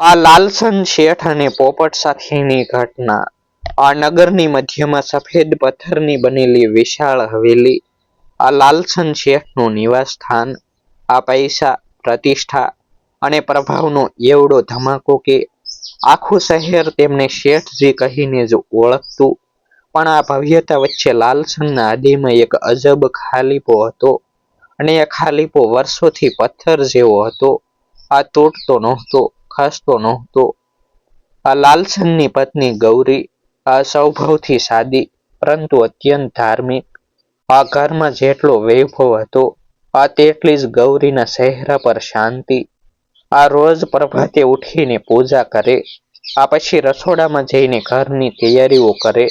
આ લાલસન શેઠ અને પોપટ સાથેની ઘટના. આ નગરની મધ્યમાં સફેદ પથ્થરની બનેલી વિશાળ હવેલી. આ લાલસન શેઠનું નિવાસ સ્થાન આ પૈસા, પ્રતિષ્ઠા અને પ્રભાવનો એવડો ધમાકો કે આખું શહેર તેમને શેઠજી કહીને જ ઓળખતું. પણ આ ભવ્યતા વચ્ચે લાલસનના આદિમાં એક અજબ ખાલીપો હતો અને એ ખાલીપો વર્ષોથી પથ્થર જેવો હતો. આ તૂટતો નહોતો. ખસતો નહોતો. આ લાલસનની પત્ની ગૌરી આ સ્વભાવથી સાદી, પરંતુ અત્યંત ધાર્મિક. આ ઘરમાં જેટલો વૈભવ હતો, આ તેટલી જ ગૌરીના ચહેરા પર શાંતિ. આ રોજ પ્રભાતે ઉઠીને પૂજા કરે, આ પછી રસોડામાં જઈને ઘરની તૈયારીઓ કરે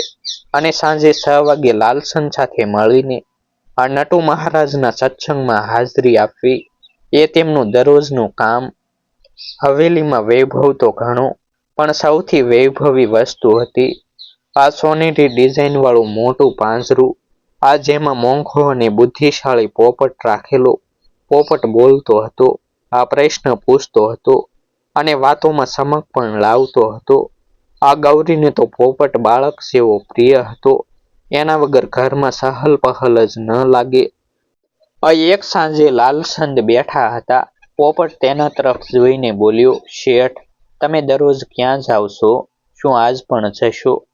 અને સાંજે છ વાગે લાલસન સાથે મળીને આ નટુ મહારાજના સત્સંગમાં હાજરી આપવી. એ તેમનું દરરોજનું કામ હવેલીમાં વૈભવ તો ઘણો, પણ સૌથી વૈભવી વસ્તુ હતી આ સોનેરી ડિઝાઇન વાળું મોટું પાંજરું. આ જેમાં મોંઘો અને બુદ્ધિશાળી પોપટ રાખેલો પોપટ બોલતો હતો, આ પ્રશ્ન પૂછતો હતો અને વાતોમાં સમક પણ લાવતો હતો. આ ગૌરીને તો પોપટ બાળક જેવો પ્રિય હતો, એના વગર ઘરમાં સહલ પહલ જ ન લાગે. એક સાંજે લાલસંદ બેઠા હતા. પોપટ તેના તરફ જોઈને બોલ્યો, શેઠ, તમે દરરોજ ક્યાં જાવ છો? શું આજ પણ જશો?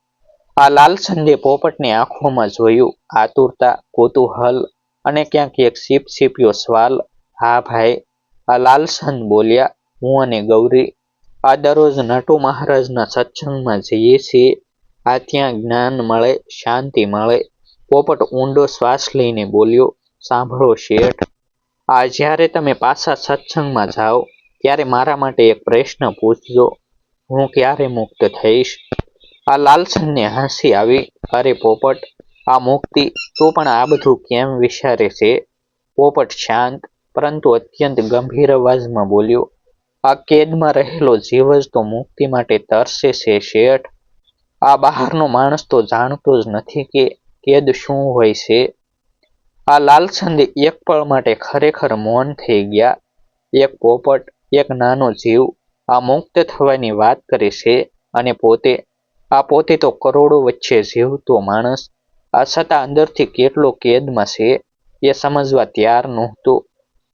આ લાલસંદે પોપટની આંખોમાં જોયું, આતુરતા, કોતુહલ અને ક્યાંક એક સીપ સીપ્યો સવાલ, હા ભાઈ. આ લાલસંદ બોલ્યા, હું અને ગૌરી આ દરરોજ નટુ મહારાજના સત્સંગમાં જઈએ છીએ. આ ત્યાં જ્ઞાન મળે, શાંતિ મળે. પોપટ ઊંડો શ્વાસ લઈને બોલ્યો, સાંભળો શેઠ આ જ્યારે તમે પાછા સત્સંગમાં જાઓ, ત્યારે મારા માટે એક પ્રશ્ન પૂછજો. હું ક્યારે મુક્ત થઈશ? આ લાલસનને હસી આવી. અરે પોપટ, આ મુક્તિ તું પણ આ બધું કેમ વિચારે છે? પોપટ શાંત, પરંતુ અત્યંત ગંભીર અવાજમાં બોલ્યો, આ કેદમાં રહેલો જીવ જ તો મુક્તિ માટે તરસે છે, શેઠ. આ બહારનો માણસ તો જાણતો જ નથી કે કેદ શું હોય છે. આ લાલચંદ એક પળ માટે ખરેખર મૌન થઈ ગયા. એક પોપટ, એક નાનો જીવ, આ મુક્ત થવાની વાત કરે છે અને પોતે, આ પોતે તો કરોડો વચ્ચે જીવતો માણસ. આ છતાં અંદરથી કેટલો કેદમાં છે એ સમજવા તૈયાર નહોતો.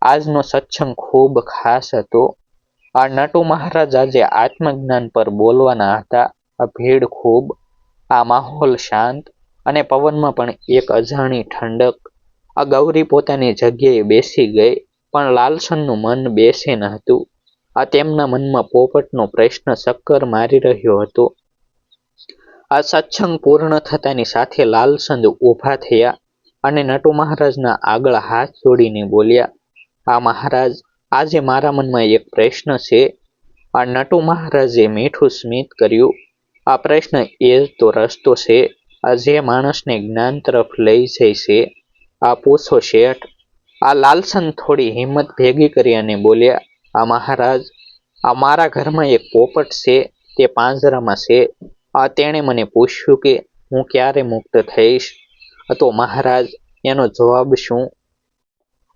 આજનો સત્સંગ ખૂબ ખાસ હતો. આ નટુ મહારાજ આજે આત્મજ્ઞાન પર બોલવાના હતા. આ ભીડ ખૂબ, આ માહોલ શાંત અને પવનમાં પણ એક અજાણી ઠંડક આ ગૌરી પોતાની જગ્યાએ બેસી ગઈ, પણ લાલસનનું મન બેસે ન હતું. આ તેમના મનમાં પોપટનો પ્રશ્ન ચક્કર મારી રહ્યો હતો. આ સત્સંગ પૂર્ણ થતાની સાથે લાલસંદ ઊભા થયા અને નટુ મહારાજના આગળ હાથ જોડીને બોલ્યા, આ મહારાજ, આજે મારા મનમાં એક પ્રશ્ન છે. આ નટુ મહારાજે મીઠું સ્મિત કર્યું. આ પ્રશ્ન એ તો રસ્તો છે. આ જે માણસને જ્ઞાન તરફ લઈ જાય છે આ પૂછો શેઠ. આ લાલસન થોડી હિંમત ભેગી કરી અને બોલ્યા, આ મહારાજ, આ મારા ઘરમાં એક પોપટ છે, તે પાંજરામાં છે. આ તેણે મને પૂછ્યું કે હું ક્યારે મુક્ત થઈશ? તો મહારાજ, એનો જવાબ શું?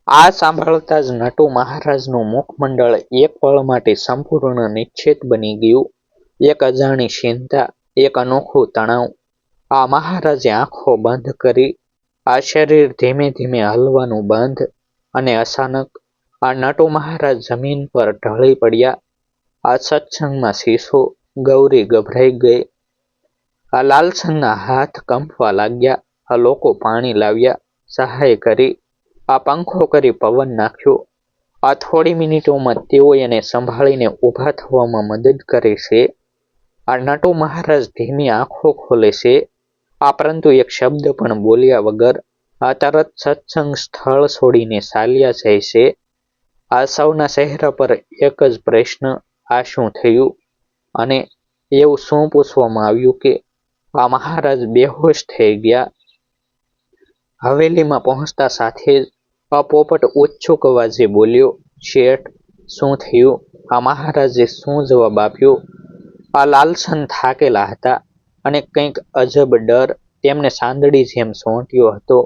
આ સાંભળતા જ નટુ મહારાજનું મુખમંડળ એક પળ માટે સંપૂર્ણ નિશ્ચિત બની ગયું. એક અજાણી ચિંતા, એક અનોખું તણાવ. આ મહારાજે આંખો બંધ કરી આ શરીર ધીમે ધીમે હલવાનું બંધ અને અચાનક આ નટો મહારાજ જમીન પર ઢળી પડ્યા. આ સત્સંગમાં શીશો ગૌરી ગભરાઈ ગઈ. આ લાલસનના હાથ કંપવા લાગ્યા. આ લોકો પાણી લાવ્યા. સહાય કરી. આ પંખો કરી પવન નાખ્યો. આ થોડી મિનિટોમાં તેઓ એને સંભાળીને ઊભા થવામાં મદદ કરે છે. આ નટો મહારાજ ધીમી આંખો ખોલે છે. આ પરંતુ એક શબ્દ પણ બોલ્યા વગર આ તરત સત્સંગ સ્થળ છોડીને ચાલ્યા જાય આ સૌના ચહેરા પર એક જ પ્રશ્ન, આ શું થયું? અને એવું શું પૂછવામાં આવ્યું કે આ મહારાજ બેહોશ થઈ ગયા? હવેલીમાં પહોંચતા સાથે જ આ પોપટ ઉચ્છુક અવાજે બોલ્યો, શેઠ, શું થયું? આ મહારાજે શું જવાબ આપ્યો? આ લાલસન થાકેલા હતા. અને કંઈક અજબ ડર તેમને સાંદડી જેમ સોંટ્યો હતો.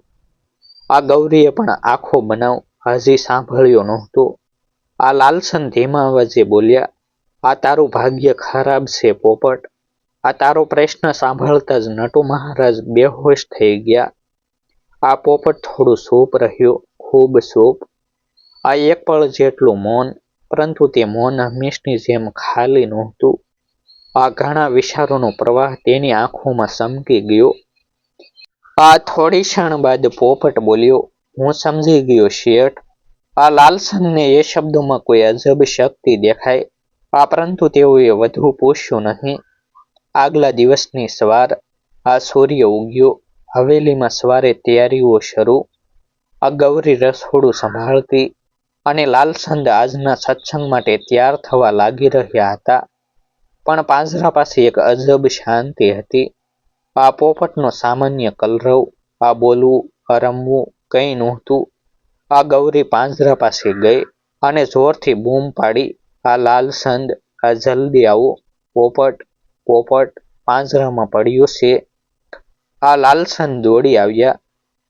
આ ગૌરીએ પણ આખો બનાવ હજી સાંભળ્યો નહોતો. આ લાલસન ધીમા અવાજે બોલ્યા, આ તારું ભાગ્ય ખરાબ છે પોપટ. આ તારો પ્રશ્ન સાંભળતા જ નટુ મહારાજ બેહોશ થઈ ગયા. આ પોપટ થોડું સૂપ રહ્યો, ખૂબ સૂપ. આ એક પળ જેટલું મૌન, પરંતુ તે મૌન હંમેશની જેમ ખાલી નહોતું. આ ઘણા વિચારોનો પ્રવાહ તેની આંખોમાં સમકી ગયો. આ થોડી ક્ષણ બાદ પોપટ બોલ્યો, હું સમજી ગયો, શેઠ. આ લાલસનને એ શબ્દોમાં કોઈ અજબ શક્તિ દેખાય, આ પરંતુ તેઓએ વધુ પૂછ્યું નહીં. આગલા દિવસની સવાર, આ સૂર્ય ઉગ્યો, હવેલીમાં સવારે તૈયારીઓ શરૂ. આ ગૌરી રસોડું સંભાળતી અને લાલસંદ આજના સત્સંગ માટે તૈયાર થવા લાગી રહ્યા હતા. પણ પાંજરા પાસે એક અજબ શાંતિ હતી. આ પોપટનો સામાન્ય કલરવ, આ બોલવું, આ રમવું કંઈ નહોતું. આ ગૌરી પાંજરા પાસે ગઈ અને જોરથી બૂમ પાડી, આ લાલસંદ આ જલ્દી આવો. પોપટ પોપટ, પાંજરામાં પડ્યો છે. આ લાલસંદ દોડી આવ્યા.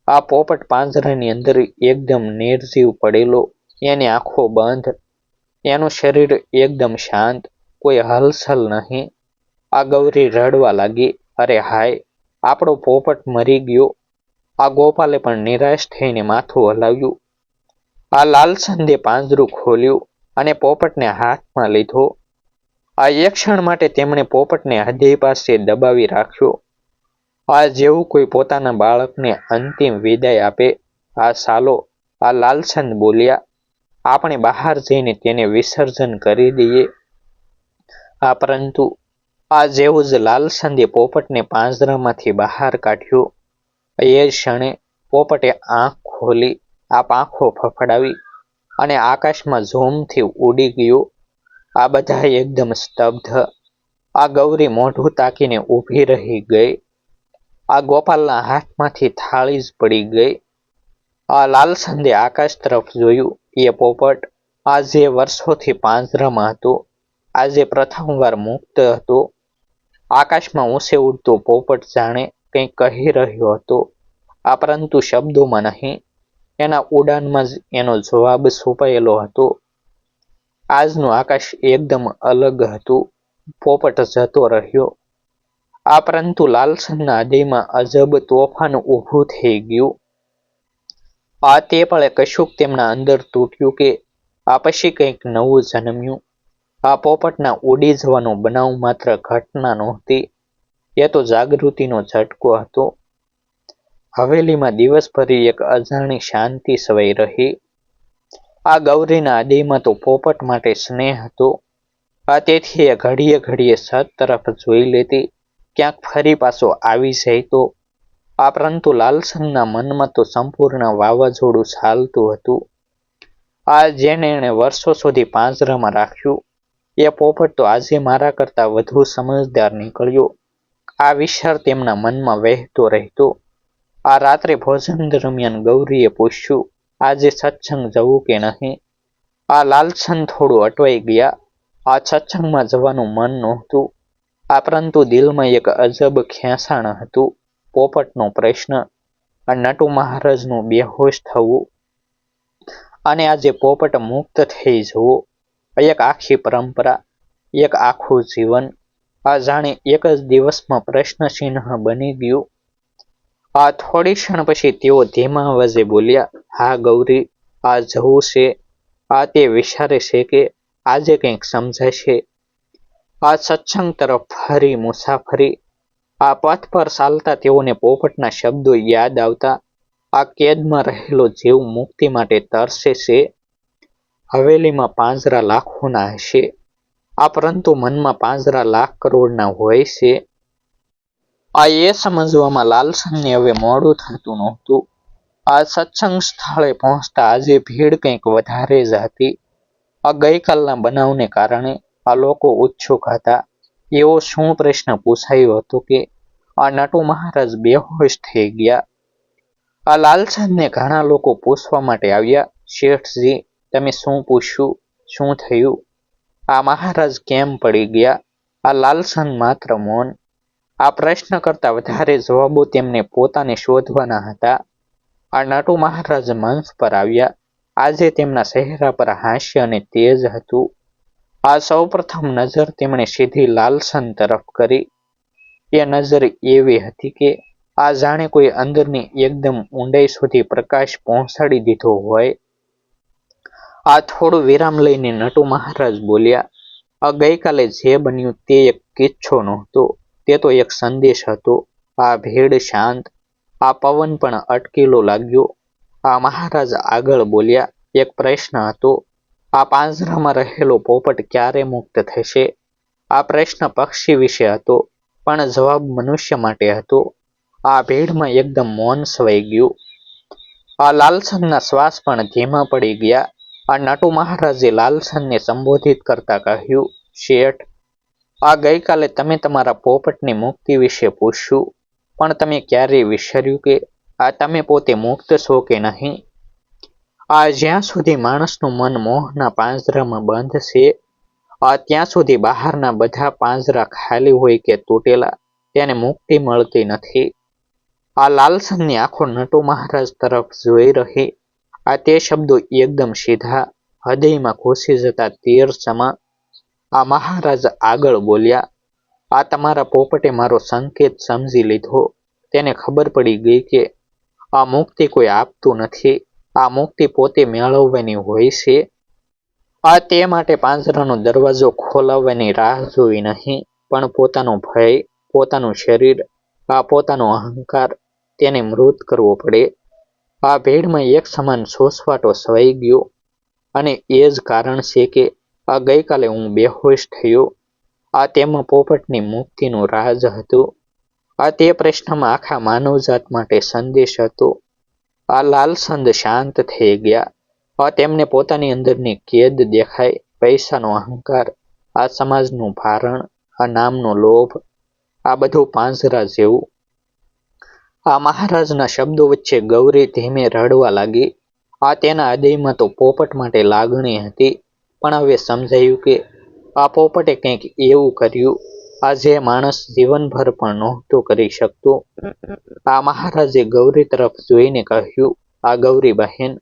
આ પોપટ પાંજરાની અંદર એકદમ નિર્જીવ પડેલો, એની આંખો બંધ. એનું શરીર એકદમ શાંત કોઈ હલચલ નહીં. આ ગૌરી રડવા લાગી. અરે હાય, આપણો પોપટ મરી ગયો. આ ગોપાલે પણ નિરાશ થઈને માથું હલાવ્યું. આ લાલસંદે પાંજરું ખોલ્યું અને પોપટને હાથમાં લીધો. આ એક ક્ષણ માટે તેમણે પોપટને હૃદય પાસે દબાવી રાખ્યો. આ જેવું કોઈ પોતાના બાળકને અંતિમ વિદાય આપે. આ સાલો, આ લાલચંદ બોલ્યા, આપણે બહાર જઈને તેને વિસર્જન કરી દઈએ. આ પરંતુ આ જેવું જ લાલસંદે પોપટને પાંજરામાંથી બહાર કાઢ્યો. એ ક્ષણે પોપટે આંખ ખોલી આ પાંખો ફફડાવી અને આકાશમાં ઝૂમથી ઉડી ગયો. આ બધા એકદમ સ્તબ્ધ. આ ગૌરી મોઢું તાકીને ઊભી રહી ગઈ. આ ગોપાલના હાથમાંથી થાળી જ પડી ગઈ. આ લાલસંદે આકાશ તરફ જોયું. એ પોપટ આ જે વર્ષોથી પાંજરામાં હતો આજે પ્રથમવાર મુક્ત હતો. આકાશમાં ઊંસે ઉડતો પોપટ જાણે કંઈક કહી રહ્યો હતો. આ પરંતુ શબ્દોમાં નહીં, એના ઉડાનમાં જ એનો જવાબ છુપાયેલો હતો. આજનું આકાશ એકદમ અલગ હતું. પોપટ જતો રહ્યો. આ પરંતુ લાલસનના હૃદયમાં અજબ તોફાન ઊભું થઈ ગયું. આ તે પળે કશુંક તેમના અંદર તૂટ્યું કે આ પછી કંઈક નવું જન્મ્યું. આ પોપટના ઉડી જવાનો બનાવ માત્ર ઘટના નહોતી, એ તો જાગૃતિનો ઝટકો હતો. હવેલીમાં દિવસભરી એક અજાણી શાંતિ સવાઈ રહી. આ ગૌરીના હૃદયમાં તો પોપટ માટે સ્નેહ હતો. આ તેથી એ ઘડીએ ઘડીએ સત તરફ જોઈ લેતી, ક્યાંક ફરી પાછો આવી જાય તો આ પરંતુ લાલસનના મનમાં તો સંપૂર્ણ વાવાઝોડું ચાલતું હતું. આ જેને એણે વર્ષો સુધી પાંજરામાં રાખ્યું. એ પોપટ તો આજે મારા કરતા વધુ સમજદાર નીકળ્યો. આ વિચાર તેમના મનમાં વહેતો રહેતો. આ રાત્રે ભોજન દરમિયાન ગૌરીએ પૂછ્યું, આજે સત્સંગ જવું કે નહીં? આ લાલછન થોડું અટવાઈ ગયા. આ સત્સંગમાં જવાનું મન નહોતું. આ પરંતુ દિલમાં એક અજબ ખેંચાણ હતું. પોપટનો પ્રશ્ન નટુ મહારાજનું બેહોશ થવું? અને આજે પોપટ મુક્ત થઈ જવો. એક આખી પરંપરા, એક આખું જીવન. આ જાણે એક જ દિવસમાં પ્રશ્ન ચિહ્ન બની ગયું. આ થોડી ક્ષણ પછી તેઓ ધીમા અવાજે બોલ્યા, હા, ગૌરી, આ જવું છે. આ તે વિચારે છે કે આજે કંઈક સમજાશે. આ સત્સંગ તરફ ફરી મુસાફરી. આ પથ પર ચાલતા તેઓને પોપટના શબ્દો યાદ આવતા, આ કેદમાં રહેલો જીવ મુક્તિ માટે તરસે છે. હવેલીમાં પાંજરા લાખોના હશે. આ પરંતુ મનમાં પાંજરા લાખ કરોડના હોય છે. આ એ સમજવામાં લાલસનને હવે મોડું થતું નહોતું. આ સત્સંગ સ્થળે પહોંચતા આજે ભીડ કંઈક વધારે જ હતી. આ ગઈકાલના બનાવને કારણે આ લોકો ઉત્સુક હતા. એવો શું પ્રશ્ન પૂછાયો હતો કે આ નટુ મહારાજ બેહોશ થઈ ગયા? આ લાલચંદને ઘણા લોકો પૂછવા માટે આવ્યા. શેઠજી તમે શું પૂછ્યું? શું થયું? આ મહારાજ કેમ પડી ગયા? આ લાલસન માત્ર મૌન. આ પ્રશ્ન કરતા વધારે જવાબો તેમને પોતાને શોધવાના હતા. આ નટુ મહારાજ મંચ પર આવ્યા. આજે તેમના ચહેરા પર હાસ્ય અને તેજ હતું. આ સૌપ્રથમ નજર તેમણે સીધી લાલસન તરફ કરી. એ નજર એવી હતી કે આ જાણે કોઈ અંદરની એકદમ ઊંડાઈ સુધી પ્રકાશ પહોંચાડી દીધો હોય. આ થોડું વિરામ લઈને નટુ મહારાજ બોલ્યા, આ ગઈકાલે જે બન્યું તે એક કિચ્છો નહોતો, તે તો એક સંદેશ હતો. આ ભીડ શાંત, આ પવન પણ અટકેલો લાગ્યો. આ મહારાજ આગળ બોલ્યા, એક પ્રશ્ન હતો. આ પાંજરામાં રહેલો પોપટ ક્યારે મુક્ત થશે? આ પ્રશ્ન પક્ષી વિશે હતો, પણ જવાબ મનુષ્ય માટે હતો. આ ભીડમાં એકદમ મૌન સવાઈ ગયું. આ લાલસનના શ્વાસ પણ ધીમા પડી ગયા. આ નટુ મહારાજે લાલસનને સંબોધિત કરતા કહ્યું, શેઠ, આ ગઈકાલે તમે તમારા પોપટની મુક્તિ વિશે પૂછ્યું, પણ તમે ક્યારેય વિચાર્યું કે? આ તમે પોતે મુક્ત છો કે નહીં? આ જ્યાં સુધી માણસનું મન મોહના પાંજરામાં બંધ છે, આ ત્યાં સુધી બહારના બધા પાંજરા ખાલી હોય કે તૂટેલા, તેને મુક્તિ મળતી નથી. આ લાલસનની આંખો નટુ મહારાજ તરફ જોઈ રહી આ તે શબ્દો એકદમ સીધા હૃદયમાં ઘૂસી જતા તીર સમા આ મહારાજ આગળ બોલ્યા, આ તમારા પોપટે મારો સંકેત સમજી લીધો. તેને ખબર પડી ગઈ કે આ મુક્તિ કોઈ આપતું નથી. આ મુક્તિ પોતે મેળવવાની હોય છે. આ તે માટે પાંજરાનો દરવાજો ખોલાવવાની રાહ જોઈ નહીં, પણ પોતાનો ભય, પોતાનું શરીર, આ પોતાનો અહંકાર તેને મૃત કરવો પડે. આ ભેડમાં એક સમાન સોસવાટો સવાઈ ગયો અને એ જ કારણ છે કે આ ગઈકાલે હું બેહોશ થયો. આ તેમાં પોપટની મુક્તિનું રાજ હતું. આ તે પ્રશ્નમાં આખા માનવજાત માટે સંદેશ હતો. આ લાલસંદ શાંત થઈ ગયા. આ તેમને પોતાની અંદરની કેદ દેખાય, પૈસાનો અહંકાર, આ સમાજનું ભારણ, આ નામનો લોભ, આ બધું પાંજરા જેવું આ મહારાજના શબ્દો વચ્ચે ગૌરી ધીમે રડવા લાગી. આ તેના હૃદયમાં તો પોપટ માટે લાગણી હતી, પણ હવે સમજાયું કે આ પોપટે કંઈક એવું કર્યું. આ જે માણસ જીવનભર પણ નહોતો કરી શકતો. આ મહારાજે ગૌરી તરફ જોઈને કહ્યું, આ ગૌરી બહેન,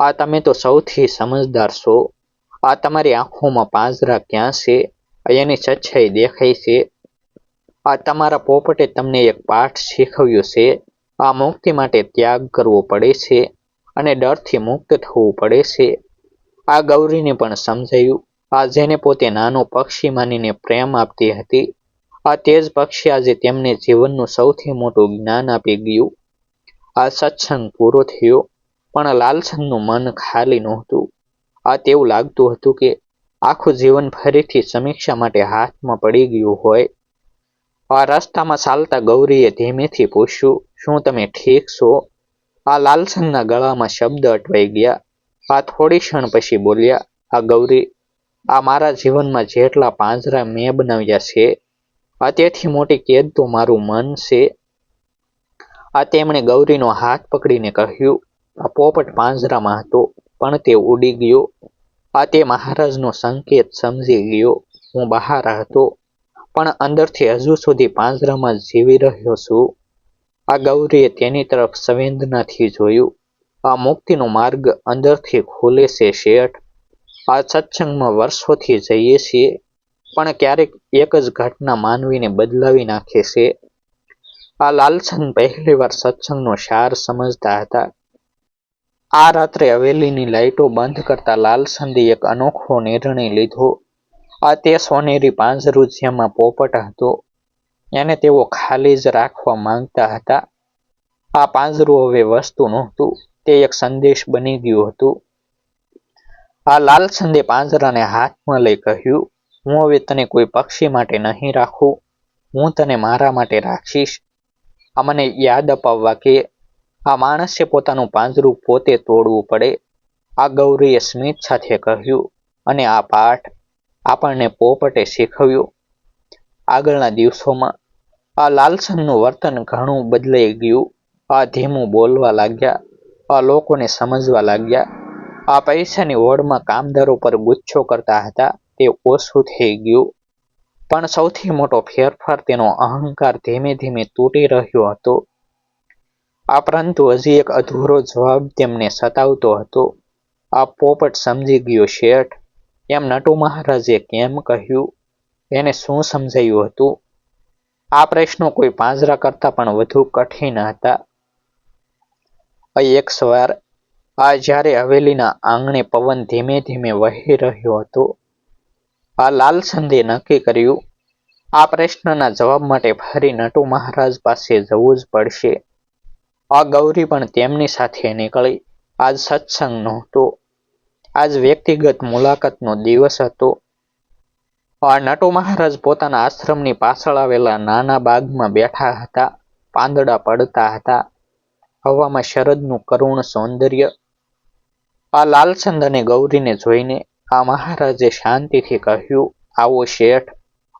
આ તમે તો સૌથી સમજદાર છો. આ તમારી આંખોમાં પાંજરા ક્યાં છે? એની સચ્ચાઈ દેખાય છે. આ તમારા પોપટે તમને એક પાઠ શીખવ્યો છે. આ મુક્તિ માટે ત્યાગ કરવો પડે છે અને ડરથી મુક્ત થવું પડે છે. આ ગૌરીને પણ સમજાયું. આ જેને પોતે નાનો પક્ષી માનીને પ્રેમ આપતી હતી, આ તેજ પક્ષી આજે તેમને જીવનનું સૌથી મોટું જ્ઞાન આપી ગયું. આ સત્સંગ પૂરો થયો, પણ લાલસનનું મન ખાલી નહોતું. આ તેવું લાગતું હતું કે આખું જીવન ફરીથી સમીક્ષા માટે હાથમાં પડી ગયું હોય. આ રસ્તામાં ચાલતા ગૌરીએ ધીમેથી પૂછ્યું, શું તમે ઠીક છો? આ લાલસનના ગળામાં શબ્દ અટવાઈ ગયા. આ થોડી ક્ષણ પછી બોલ્યા આ ગૌરી, આ મારા જીવનમાં જેટલા પાંજરા મેં બનાવ્યા છે, આ તેથી મોટી કેદ તો મારું મન છે. આ તેમણે ગૌરીનો હાથ પકડીને કહ્યું, આ પોપટ પાંજરામાં હતો, પણ તે ઉડી ગયો. આ તે મહારાજનો સંકેત સમજી ગયો. હું બહાર હતો. પણ અંદરથી હજુ સુધી પાંજરામાં જીવી રહ્યો છું. આ ગૌરીએ તેની તરફ સંવેદનાથી જોયું. આ મુક્તિનો માર્ગ અંદરથી ખુલે છે શેઠ. આ સત્સંગમાં વર્ષોથી જઈએ છીએ, પણ ક્યારેક એક જ ઘટના માનવીને બદલાવી નાખે છે. આ લાલસન પહેલી વાર સત્સંગનો સાર સમજતા હતા. આ રાત્રે હવેલીની લાઈટો બંધ કરતા લાલસંદે એક અનોખો નિર્ણય લીધો. આ તે સોનેરી પાંજરું જેમાં પોપટ હતો. એને તેઓ ખાલી જ રાખવા માંગતા હતા. આ પાંજરું હવે વસ્તુ નહોતું. તે એક સંદેશ બની ગયું હતું. આ લાલસંદે પાંજરાને હાથમાં લઈ કહ્યું, હું હવે તને કોઈ પક્ષી માટે નહીં રાખું. હું તને મારા માટે રાખીશ. આ મને યાદ અપાવવા કે આ માણસે પોતાનું પાંજરું પોતે તોડવું પડે. આ ગૌરીએ સ્મિત સાથે કહ્યું અને આ પાઠ આપણને પોપટે શીખવ્યું. આગળના દિવસોમાં આ લાલસનનું વર્તન ઘણું બદલાઈ ગયું. આ ધીમું બોલવા લાગ્યા, આ લોકોને સમજવા લાગ્યા. આ પૈસાની હોડમાં કામદારો પર ગુચ્છો કરતા હતા, તે ઓછું થઈ ગયું. પણ સૌથી મોટો ફેરફાર તેનો અહંકાર ધીમે ધીમે તૂટી રહ્યો હતો. આ પરંતુ હજી એક અધૂરો જવાબ તેમને સતાવતો હતો. આ પોપટ સમજી ગયો શેઠ. એમ નટુ મહારાજે કેમ કહ્યું? એને શું સમજાયું હતું? આ પ્રશ્નો કોઈ પાંજરા કરતા પણ વધુ કઠિન હતા. એક સવાર, આ જ્યારે હવેલીના આંગણે પવન ધીમે ધીમે વહી રહ્યો હતો, આ લાલચંદે નક્કી કર્યું, આ પ્રશ્નના જવાબ માટે ફરી નટુ મહારાજ પાસે જવું જ પડશે. આ ગૌરી પણ તેમની સાથે નીકળી. આજ સત્સંગ નહોતો. આજ વ્યક્તિગત મુલાકાતનો દિવસ હતો. આ નટો મહારાજ પોતાના આશ્રમની પાછળ આવેલા નાના બાગમાં બેઠા હતા, પાંદડા પડતા હતા. હવામાં શરદનું કરુણ સૌંદર્ય. આ લાલચંદ અને ગૌરીને જોઈને આ મહારાજે શાંતિથી કહ્યું, આવો શેઠ,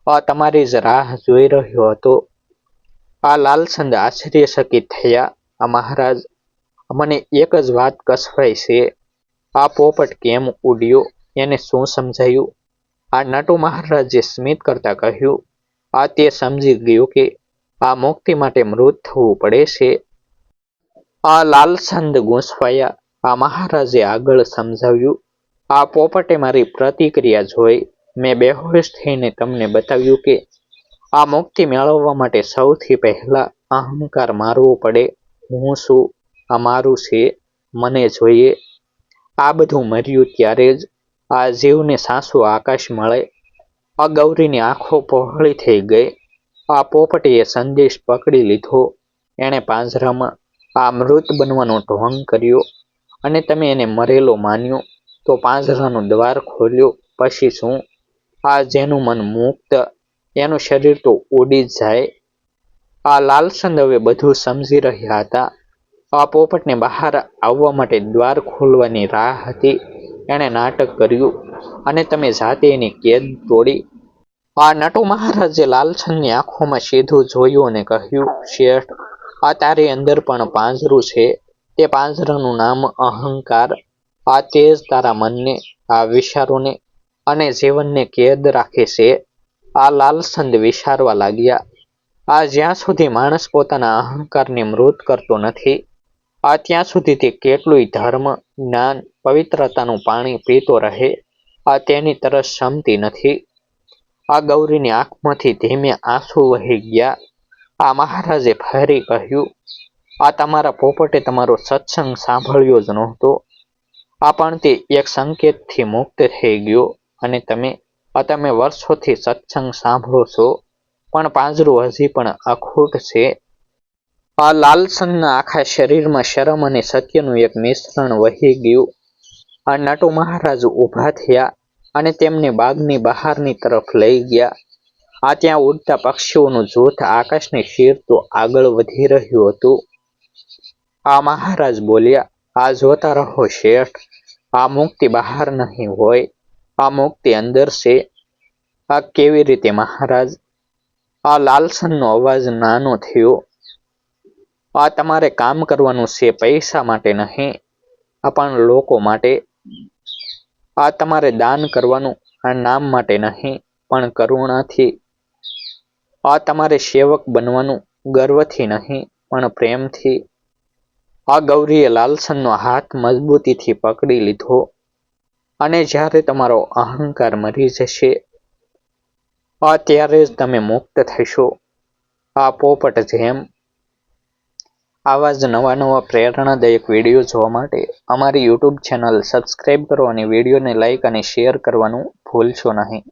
આ તમારી જ રાહ જોઈ રહ્યો હતો. આ લાલચંદ આશ્ચર્યચકિત થયા, આ મહારાજ, મને એક જ વાત કસવાય છે. આ પોપટ કેમ ઉડ્યો? એને શું સમજાયું? આ નટુ મહારાજે સ્મિત કરતા કહ્યું, આ તે સમજી ગયો કે આ મુક્તિ માટે મૃત થવું પડે છે. આ લાલચંદ ગૂંચવાયા આ મહારાજે આગળ સમજાવ્યું, આ પોપટે મારી પ્રતિક્રિયા જોઈ. મેં બેહોશ થઈને તમને બતાવ્યું કે આ મુક્તિ મેળવવા માટે સૌથી પહેલા અહંકાર મારવો પડે. હું શું? આ મારું છે? મને જોઈએ. આ બધું મર્યું ત્યારે જ આ જીવને સાસુ આકાશ મળે. આ ગૌરીની આંખો પહોળી થઈ ગઈ. આ પોપટીએ સંદેશ પકડી લીધો. એણે પાંજરામાં આ મૃત બનવાનો ઢોંગ કર્યો અને તમે એને મરેલો માન્યો. તો પાંજરાનું દ્વાર ખોલ્યો. પછી શું? આ જેનું મન મુક્ત, એનું શરીર તો ઉડી જાય. આ લાલચંદ હવે બધું સમજી રહ્યા હતા. આ પોપટને બહાર આવવા માટે દ્વાર ખોલવાની રાહ હતી. એણે નાટક કર્યું અને તમે જાતે એની કેદ તોડી. આ નટુ મહારાજે લાલચંદની આંખોમાં સીધું જોયું અને કહ્યું, શેઠ, આ તારી અંદર પણ પાંજરું છે. તે પાંજરાનું નામ અહંકાર. આ તેજ તારા મનને, આ વિચારોને અને જીવનને કેદ રાખે છે. આ લાલછંદ વિચારવા લાગ્યા. આ જ્યાં સુધી માણસ પોતાના અહંકારને મૃત કરતો નથી આ ત્યાં સુધી તે કેટલુંય ધર્મ, જ્ઞાન, પવિત્રતાનું પાણી પીતો રહે, આ તેની તરસ સમતી નથી. આ ગૌરીની આંખમાંથી ધીમે આંસુ વહી ગયા. આ મહારાજે ફરી કહ્યું, આ તમારા પોપટે તમારો સત્સંગ સાંભળ્યો જ નહોતો. આ પણ તે એક સંકેતથી મુક્ત થઈ ગયો અને તમે, આ તમે વર્ષોથી સત્સંગ સાંભળો છો. પણ પાંજરું હજી પણ અખૂટ છે. આ લાલચંદના આખા શરીરમાં શરમ અને સત્યનું એક મિશ્રણ વહી ગયું. આ નટુ મહારાજ ઊભા થયા અને તેમને બાગની બહારની તરફ લઈ ગયા. આ ત્યાં ઉડતા પક્ષીઓનું જૂથ આકાશને શીરતું આગળ વધી રહ્યું હતું. આ મહારાજ બોલ્યા, આ જોતા રહો શેઠ, આ મુક્તિ બહાર નહીં હોય, આ મુક્તિ અંદર છે. આ કેવી રીતે મહારાજ? આ લાલસનનો અવાજ નાનો થયો. આ તમારે કામ કરવાનું છે પૈસા માટે નહીં આપણ પણ લોકો માટે. આ તમારે દાન કરવાનું આ નામ માટે નહીં, પણ કરુણાથી. આ તમારે સેવક બનવાનું ગર્વથી નહીં, પણ પ્રેમથી. આ ગૌરીએ લાલસનનો હાથ મજબૂતીથી પકડી લીધો. અને જ્યારે તમારો અહંકાર મરી જશે, આ ત્યારે જ તમે મુક્ત થશો. આ પોપટ જેમ આવા જ નવા નવા પ્રેરણાદાયક વીડિયો જોવા માટે અમારી યુટ્યુબ ચેનલ સબસ્ક્રાઈબ કરો અને વિડીયોને લાઈક અને શેર કરવાનું ભૂલશો નહીં.